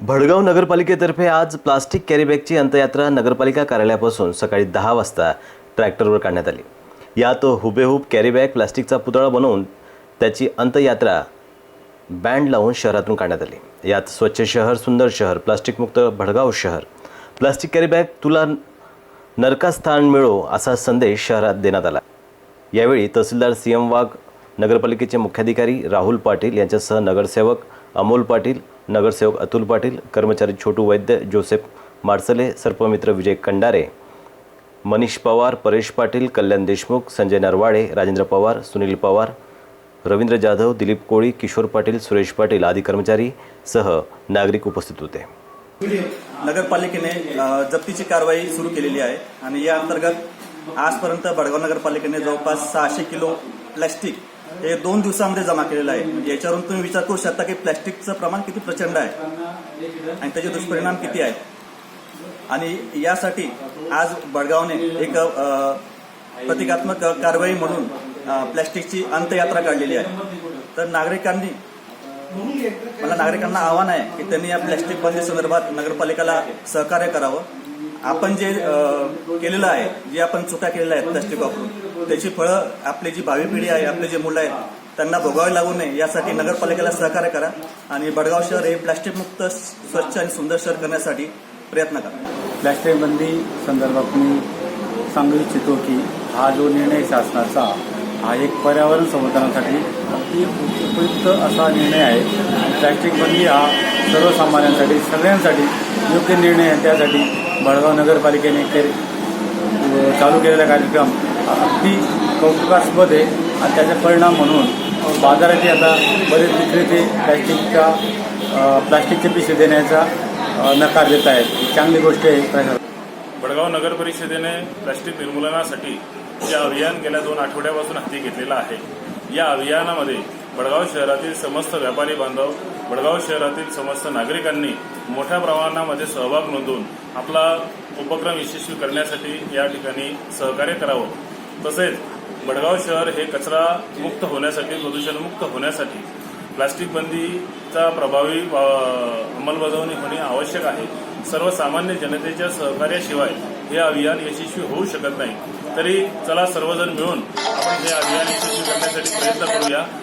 भडगाव नगरपालिकेतर्फे आज प्लास्टिक कॅरीबॅगची अंतयात्रा नगरपालिका कार्यालयापासून सकाळी दहा वाजता ट्रॅक्टरवर काढण्यात आली. यात हुबेहूब कॅरीबॅग प्लास्टिकचा पुतळा बनवून त्याची अंतयात्रा बँड लावून शहरातून काढण्यात आली. यात स्वच्छ शहर सुंदर शहर प्लास्टिकमुक्त भडगाव शहर प्लास्टिक कॅरीबॅग तुला नरकास्थान मिळो असा संदेश शहरात देण्यात आला. यावेळी तहसीलदार सी एम वाघ नगरपालिकेचे मुख्याधिकारी राहुल पाटील यांच्यासह नगरसेवक अमोल पाटील नगरसेवक अतुल पाटील कर्मचारी छोटू वैद्य जोसेफ मार्सले सर्पमित्र विजय कंडारे मनीष पवार परेश पाटील कल्याण देशमुख संजय नरवाडे राजेंद्र पवार सुनील पवार रवींद्र जाधव दिलीप कोळी किशोर पाटील सुरेश पाटील आदी कर्मचारी सह नागरिक उपस्थित होते. नगरपालिकेने जप्तीची कारवाई सुरू केलेली आहे आणि या अंतर्गत आजपर्यंत बडगाव नगरपालिकेने जवळपास सहाशे किलो प्लॅस्टिक हे दोन दिवसामध्ये जमा केलेलं आहे. म्हणजे याच्यावरून तुम्ही विचार करू शकता की प्लॅस्टिकचं प्रमाण किती प्रचंड आहे. आणि त्याचे दुष्परिणाम किती आहेत. आणि यासाठी आज बडगावने एक प्रतिकात्मक कारवाई म्हणून प्लॅस्टिकची अंतयात्रा काढलेली आहे. तर नागरिकांनी मला नागरिकांना आव्हान आहे की त्यांनी या प्लॅस्टिक बंदी संदर्भात नगरपालिकेला सहकार्य करावं. आपण जे केलेलं आहे जे आपण चुका केलेल्या आहेत प्लास्टिक वापरून त्याची फळं आपली जी भावी पिढी आहे आपले जे मुलं आहेत त्यांना भोगावे लागू नये यासाठी नगरपालिकेला सहकार्य करा आणि बडगाव शहर हे प्लॅस्टिकमुक्त स्वच्छ आणि सुंदर शहर करण्यासाठी प्रयत्न करा. प्लॅस्टिक बंदी संदर्भात मी सांगू इच्छितो की हा जो निर्णय शासनाचा हा एक पर्यावरण संवर्धनासाठी अति उपयुक्त असा निर्णय आहे. प्लॅस्टिक बंदी हा सर्वसामान्यांसाठी सगळ्यांसाठी योग्य निर्णय आहे त्यासाठी बडगाव नगरपालिकेने के चालू केलेला कार्यक्रम अगदी कौतुकास्पद आहे. आणि त्याचा परिणाम म्हणून बाजाराची आता बरेच विक्रेते प्लॅस्टिकचा प्लास्टिकचे पिशे देण्याचा नकार देत आहेत. चांगली गोष्ट आहे प्रशासन बडगाव नगर परिषदेने प्लास्टिक निर्मूलनासाठी जे अभियान गेल्या दोन आठवड्यापासून हाती घेतलेलं आहे. या अभियानामध्ये बडगाव शहरातील समस्त व्यापारी बांधव बडगाव शहरातील समस्त नागरिकांनी मोठ्या प्रमाणामध्ये सहभाग नोंदवून आपला उपक्रम यशस्वी करण्यासाठी या ठिकाणी सहकार्य करावं. तसेच बडगाव शहर हे कचरा मुक्त होण्यासाठी प्रदूषणमुक्त होण्यासाठी प्लास्टिक बंदीचा प्रभावी अंमलबजावणी होणे आवश्यक आहे. सर्वसामान्य जनतेच्या सहकार्याशिवाय हे अभियान यशस्वी होऊ शकत नाही. तरी चला सर्वजण मिळून आपण हे अभियान यशस्वी करण्यासाठी प्रयत्न करूया.